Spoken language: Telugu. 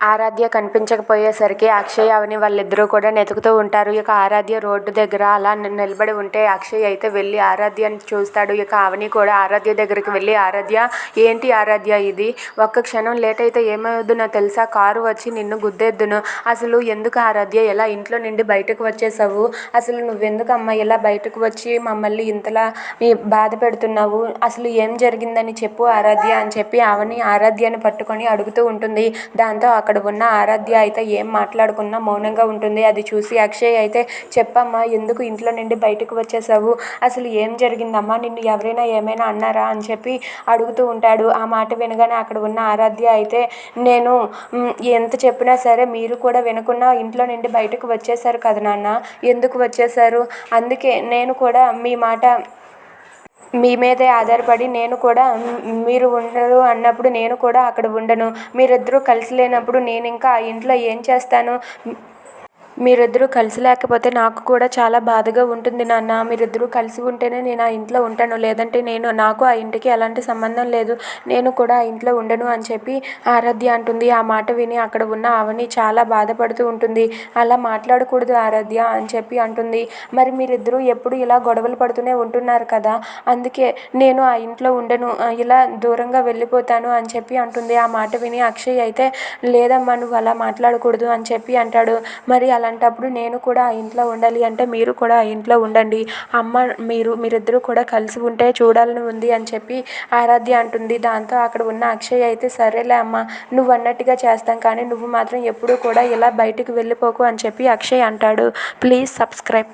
ఆరాధ్య కనిపించకపోయేసరికి అక్షయ్ అవని వాళ్ళిద్దరూ కూడా వెతుకుతూ ఉంటారు. ఇక ఆరాధ్య రోడ్డు దగ్గర అలా నిలబడి ఉంటే అక్షయ్ అయితే వెళ్ళి ఆరాధ్యని చూస్తాడు. ఇక అవని కూడా ఆరాధ్య దగ్గరికి వెళ్ళి ఆరాధ్య ఏంటి ఆరాధ్య ఇది? ఒక్క క్షణం లేట్ అయితే ఏమవుతుందో తెలుసా కారు వచ్చి నిన్ను గుద్దేద్దును. అసలు ఎందుకు ఆరాధ్య ఎలా ఇంట్లో నుండి బయటకు వచ్చేసావు? అసలు నువ్వెందుకు అమ్మ ఇలా బయటకు వచ్చి మమ్మల్ని ఇంతలా బాధ పెడుతున్నావు? అసలు ఏం జరిగిందని చెప్పు ఆరాధ్య అని చెప్పి అవని ఆరాధ్యను పట్టుకొని అడుగుతూ ఉంటుంది. దాంతో అక్కడ ఉన్న ఆరాధ్య అయితే ఏం మాట్లాడకుండా మౌనంగా ఉంటుంది. అది చూసి అక్షయ్ అయితే చెప్పమ్మా ఎందుకు ఇంట్లో నుండి బయటకు వచ్చేసావు? అసలు ఏం జరిగిందమ్మా? నిన్ను ఎవరైనా ఏమైనా అన్నారా? అని చెప్పి అడుగుతూ ఉంటాడు. ఆ మాట వినగానే అక్కడ ఉన్న ఆరాధ్య అయితే నేను ఎంత చెప్పినా సరే మీరు కూడా వినకుండా ఇంట్లో నుండి బయటకు వచ్చేసారు కదా నాన్న? ఎందుకు వచ్చేసారు? అందుకే నేను కూడా మీ మాట మీ మీదే ఆధారపడి నేను కూడా మీరు ఉండరు అన్నప్పుడు నేను కూడా అక్కడ ఉండను. మీరిద్దరూ కలిసి లేనప్పుడు నేను ఇంకా ఆ ఇంట్లో ఏం చేస్తాను? మీరిద్దరూ కలిసి లేకపోతే నాకు కూడా చాలా బాధగా ఉంటుంది నాన్న. మీరిద్దరూ కలిసి ఉంటేనే నేను ఆ ఇంట్లో ఉంటాను. లేదంటే నేను నాకు ఆ ఇంటికి ఎలాంటి సంబంధం లేదు. నేను కూడా ఆ ఇంట్లో ఉండను అని చెప్పి ఆరాధ్య అంటుంది. ఆ మాట విని అక్కడ ఉన్న అవని చాలా బాధపడుతూ ఉంటుంది. అలా మాట్లాడకూడదు ఆరాధ్య అని చెప్పి అంటుంది. మరి మీరిద్దరూ ఎప్పుడు ఇలా గొడవలు పడుతూనే ఉంటున్నారు కదా? అందుకే నేను ఆ ఇంట్లో ఉండను. ఇలా దూరంగా వెళ్ళిపోతాను అని చెప్పి అంటుంది. ఆ మాట విని అక్షయ్ అయితే లేదమ్మా నువ్వు అలా మాట్లాడకూడదు అని చెప్పి అంటాడు. మరి అలా అలాంటప్పుడు నేను కూడా ఆ ఇంట్లో ఉండాలి అంటే మీరు కూడా ఆ ఇంట్లో ఉండండి. అమ్మ మీరు మీరిద్దరూ కూడా కలిసి ఉంటే చూడాలని ఉంది అని చెప్పి ఆరాధ్య అంటుంది. దాంతో అక్కడ ఉన్న అక్షయ్ అయితే సరేలే అమ్మ నువ్వు అన్నట్టుగా చేస్తాం. కానీ నువ్వు మాత్రం ఎప్పుడూ కూడా ఇలా బయటికి వెళ్ళిపోకు అని చెప్పి అక్షయ్ అంటాడు. Please subscribe.